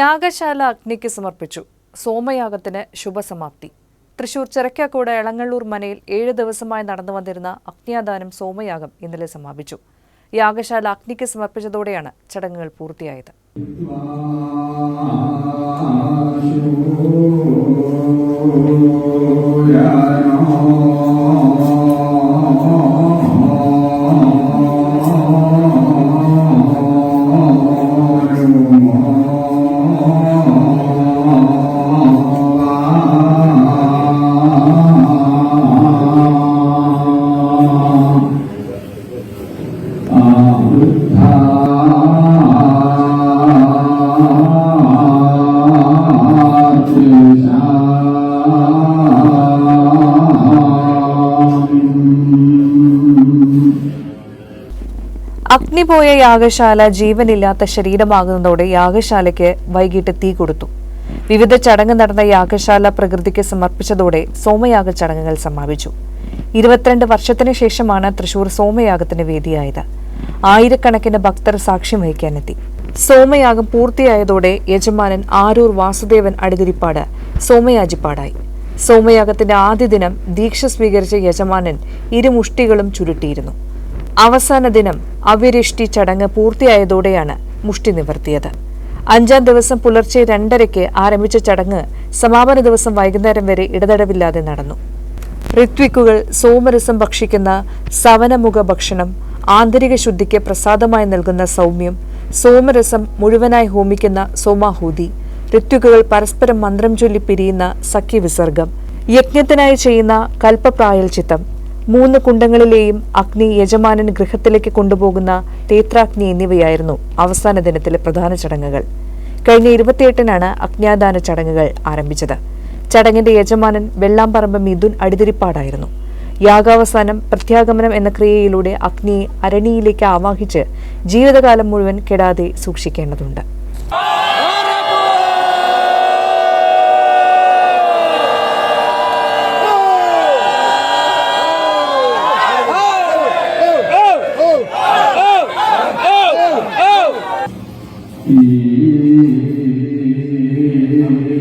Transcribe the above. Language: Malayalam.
യാഗശാല അഗ്നിക്ക് സമർപ്പിച്ചു. സോമയാഗത്തിന് ശുഭസമാപ്തി. തൃശൂർ ചിറക്കാക്കോട് എളങ്ങള്ളൂർ മനയിൽ ഏഴ് ദിവസമായി നടന്നു വന്നിരുന്ന അഗ്നിയാദാനം സോമയാഗം ഇന്നലെ സമാപിച്ചു. യാഗശാല അഗ്നിക്ക് സമർപ്പിച്ചതോടെയാണ് ചടങ്ങുകൾ പൂർത്തിയായത്. അഗ്നിപോയ യാഗശാല ജീവനില്ലാത്ത ശരീരമാകുന്നതോടെ യാഗശാലയ്ക്ക് വൈകിട്ട് തീ കൊടുത്തു. വിവിധ ചടങ്ങ് നടന്ന യാഗശാല പ്രകൃതിക്ക് സമർപ്പിച്ചതോടെ സോമയാഗ ചടങ്ങുകൾ സമാപിച്ചു. ഇരുപത്തിരണ്ട് വർഷത്തിന് ശേഷമാണ് തൃശൂർ സോമയാഗത്തിന് വേദിയായത്. ആയിരക്കണക്കിന് ഭക്തർ സാക്ഷ്യം വഹിക്കാനെത്തി. സോമയാഗം പൂർത്തിയായതോടെ യജമാനൻ ആരൂർ വാസുദേവൻ അടിതിരിപ്പാട് സോമയാജിപ്പാടായി. സോമയാഗത്തിന്റെ ആദ്യ ദിനം ദീക്ഷ സ്വീകരിച്ച യജമാനൻ ഇരുമുഷ്ടികളും ചുരുട്ടിയിരുന്നു. അവസാന ദിനം അവ്യരിഷ്ടി ചടങ്ങ് പൂർത്തിയായതോടെയാണ് മുഷ്ടി നിവർത്തിയത്. അഞ്ചാം ദിവസം പുലർച്ചെ രണ്ടരയ്ക്ക് ആരംഭിച്ച ചടങ്ങ് സമാപന ദിവസം വൈകുന്നേരം വരെ ഇടതടവില്ലാതെ നടന്നു. ഋത്വിക്കുകൾ സോമരസം ഭക്ഷിക്കുന്ന സവനമുഖ ഭക്ഷണം ആന്തരിക ശുദ്ധിക്ക് പ്രസാദമായി നൽകുന്ന സൗമ്യം സോമരസം മുഴുവനായി ഹോമിക്കുന്ന സോമാഹൂതി ഋത്വിക്കുകൾ പരസ്പരം മന്ത്രം ചൊല്ലി പിരിയുന്ന സഖ്യവിസർഗം യജ്ഞത്തിനായി ചെയ്യുന്ന കൽപ്പപ്രായൽചിത്തം മൂന്ന് കുണ്ടങ്ങളിലെയും അഗ്നി യജമാനൻ ഗൃഹത്തിലേക്ക് കൊണ്ടുപോകുന്ന തേത്രാഗ്നി എന്നിവയായിരുന്നു അവസാന ദിനത്തിലെ പ്രധാന ചടങ്ങുകൾ. കഴിഞ്ഞ ഇരുപത്തിയെട്ടിനാണ് അഗ്നിയാദാന ചടങ്ങുകൾ ആരംഭിച്ചത്. ചടങ്ങിന്റെ യജമാനൻ വെള്ളാമ്പറമ്പ് മിഥുൻ അടിതിരിപ്പാടായിരുന്നു. യാഗാവസാനം പ്രത്യാഗമനം എന്ന ക്രിയയിലൂടെ അഗ്നിയെ അരണിയിലേക്ക് ആവാഹിച്ച് ജീവിതകാലം മുഴുവൻ കെടാതെ സൂക്ഷിക്കേണ്ടതുണ്ട്. 南无。